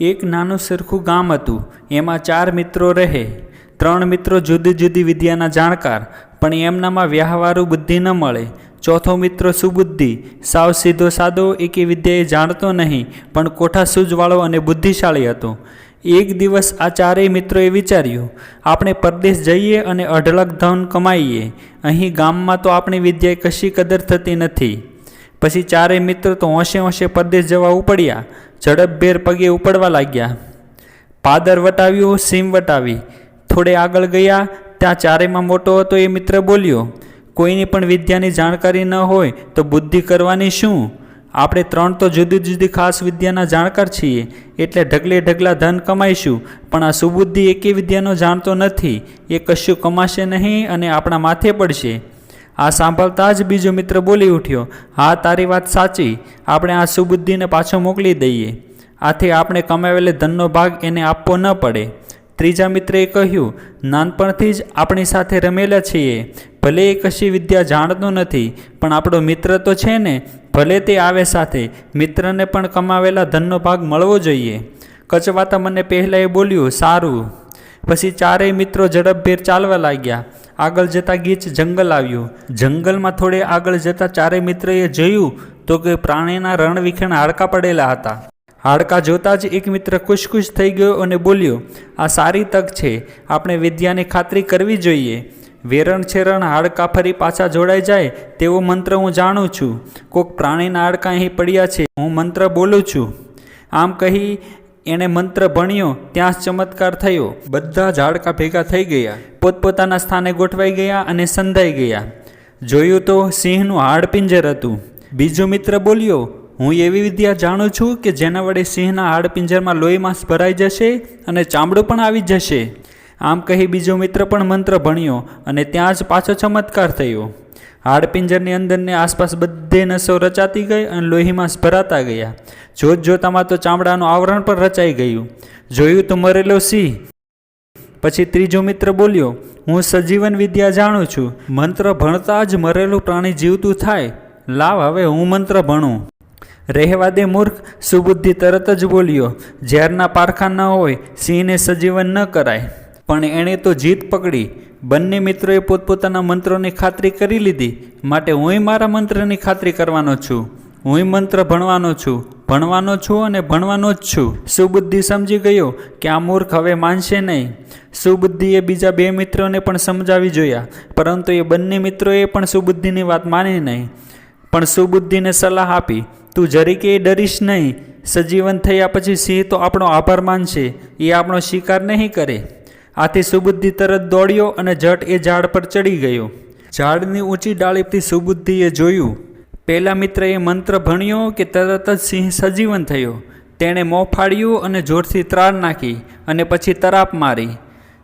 એક નાનું સરખું ગામ હતું. એમાં ચાર મિત્રો રહે. ત્રણ મિત્રો જુદી જુદી વિદ્યાના જાણકાર, પણ એમનામાં વ્યવહારુ બુદ્ધિ ન મળે. ચોથો મિત્ર સુબુદ્ધિ. સાવ સીધો સાદો એકે વિદ્યાએ જાણતો નહીં, પણ કોઠા સૂઝવાળો અને બુદ્ધિશાળી હતો. એક દિવસ આ ચારેય મિત્રોએ વિચાર્યું, આપણે પરદેશ જઈએ અને અઢળક ધન કમાઈએ. અહીં ગામમાં તો આપણી વિદ્યાએ કશી કદર થતી નથી. પછી ચારેય મિત્ર તો હોંશે હોંશે પરદેશ જવા ઉપડ્યા, ઝડપભેર પગે ઉપડવા લાગ્યા. પાદર વટાવ્યું, સીમ વટાવી. થોડે આગળ ગયા, ત્યાં ચારેયમાં મોટો હતો એ મિત્ર બોલ્યો, કોઈની પણ વિદ્યાની જાણકારી ન હોય તો બુદ્ધિ કરવાની શું? આપણે ત્રણ તો જુદી જુદી ખાસ વિદ્યાના જાણકાર છીએ, એટલે ઢગલે ઢગલા ધન કમાઈશું, પણ આ સુબુદ્ધિ એકે વિદ્યાનો જાણતો નથી. એ કશું કમાશે નહીં અને આપણા માથે પડશે. આ સાંભળતા જ બીજો મિત્ર બોલી ઉઠ્યો, હા, તારી વાત સાચી. આપણે આ સુબુદ્ધિને પાછો મોકલી દઈએ. આથી આપણે કમાવેલે ધનનો ભાગ એને આપવો ન પડે. ત્રીજા મિત્રએ કહ્યું, નાનપણથી જ આપણી સાથે રમેલા છીએ. ભલે એ કશી વિદ્યા જાણતો નથી, પણ આપણો મિત્ર તો છે ને. ભલે તે આવે સાથે, મિત્રને પણ કમાવેલા ધનનો ભાગ મળવો જોઈએ. કચવાતા મને પહેલાં એ બોલ્યું, સારું. પછી ચારેય મિત્રો ઝડપભેર ચાલવા લાગ્યા. આગળ જતાં ગીચ જંગલ આવ્યું. જંગલમાં થોડે આગળ જતાં ચારેય મિત્રએ જોયું તો કે પ્રાણીના રણવિખેણ હાડકાં પડેલા હતા. હાડકાં જોતાં જ એક મિત્ર ખુશ થઈ ગયો અને બોલ્યો, આ સારી તક છે. આપણે વિદ્યાની ખાતરી કરવી જોઈએ. વેરણ છેરણ હાડકાં ફરી પાછા જોડાઈ જાય તેવો મંત્ર હું જાણું છું. કોઈક પ્રાણીના હાડકાં અહીં પડ્યા છે. હું મંત્ર બોલું છું. આમ કહી એણે મંત્ર ભણ્યો, ત્યાં જ ચમત્કાર થયો. બધા ઝાડકા ભેગા થઈ ગયા. પોતપોતાના સ્થાને ગોઠવાઈ ગયા અને સંધાઈ ગયા. જોયું તો સિંહનું હાડપિંજર હતું. બીજો મિત્ર બોલ્યો, હું એવી વિદ્યા જાણું છું કે જેના વડે સિંહના હાડપિંજરમાં લોહી માંસ ભરાઈ જશે અને ચામડું પણ આવી જશે. આમ કહી બીજો મિત્ર પણ મંત્ર ભણ્યો અને ત્યાં જ પાછો ચમત્કાર થયો. હાડપિંજરની અંદરની આસપાસ બધે નસો રચાતી ગઈ અને લોહીમાં ભરાતા ગયા. જોત જોતામાં તો ચામડાનું આવરણ પણ રચાઈ ગયું. જોયું તો મરેલો સિંહ. પછી ત્રીજો મિત્ર બોલ્યો, હું સજીવન વિદ્યા જાણું છું. મંત્ર ભણતા જ મરેલું પ્રાણી જીવતું થાય. લાવ હવે હું મંત્ર ભણું. રહેવા દે મૂર્ખ. સુબુદ્ધિ તરત જ બોલ્યો, ઝેરના પારખા ન હોય, સિંહને સજીવન ન કરાય. પણ એણે તો જીત પકડી. બંને મિત્રોએ પોતપોતાના મંત્રોની ખાતરી કરી લીધી. માટે હુંય મારા મંત્રની ખાતરી કરવાનો છું. હુંય મંત્ર ભણવાનો છું. ભણવાનો છું અને ભણવાનો જ છું. સુબુદ્ધિ સમજી ગયો કે આ મૂર્ખ હવે માનશે નહીં. સુબુદ્ધિએ બીજા બે મિત્રોને પણ સમજાવી જોયા, પરંતુ એ બંને મિત્રોએ પણ સુબુદ્ધિની વાત માની નહીં. પણ સુબુદ્ધિને સલાહ આપી, તું જરીકે ડરીશ નહીં. સજીવન થયા પછી સિંહ તો આપણો આભાર માનશે. એ આપણો શિકાર નહીં કરે. આથી સુબુદ્ધિ તરત દોડ્યો અને જટ એ ઝાડ પર ચડી ગયો. ઝાડની ઊંચી ડાળીથી સુબુદ્ધિએ જોયું. પહેલા મિત્રએ મંત્ર ભણ્યો કે તરત જ સિંહ સજીવન થયો. તેણે મોં ફાડ્યું અને જોરથી ત્રાળ નાખી અને પછી તરાપ મારી.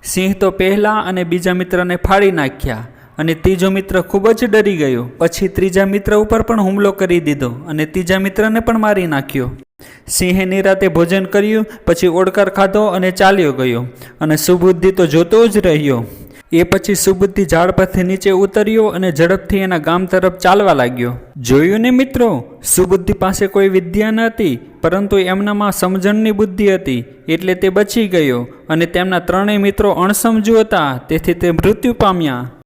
સિંહ તો પહેલાં અને બીજા મિત્રને ફાડી નાખ્યા અને ત્રીજો મિત્ર ખૂબ જ ડરી ગયો. પછી ત્રીજા મિત્ર ઉપર પણ હુમલો કરી દીધો અને ત્રીજા મિત્રને પણ મારી નાખ્યો. સિંહે નિરાતે ભોજન કર્યું, પછી ઓડકાર ખાધો અને ચાલ્યો ગયો. અને સુબુદ્ધિ તો જોતો જ રહ્યો. એ પછી સુબુદ્ધિ ઝાડ પરથી નીચે ઉતર્યો અને ઝડપથી એના ગામ તરફ ચાલવા લાગ્યો. જોયું ને મિત્રો, સુબુદ્ધિ પાસે કોઈ વિદ્યા ન હતી પરંતુ એમનામાં સમજણની બુદ્ધિ હતી, એટલે તે બચી ગયો અને તેમના ત્રણેય મિત્રો અણસમજુ હતા, તેથી તે મૃત્યુ પામ્યા.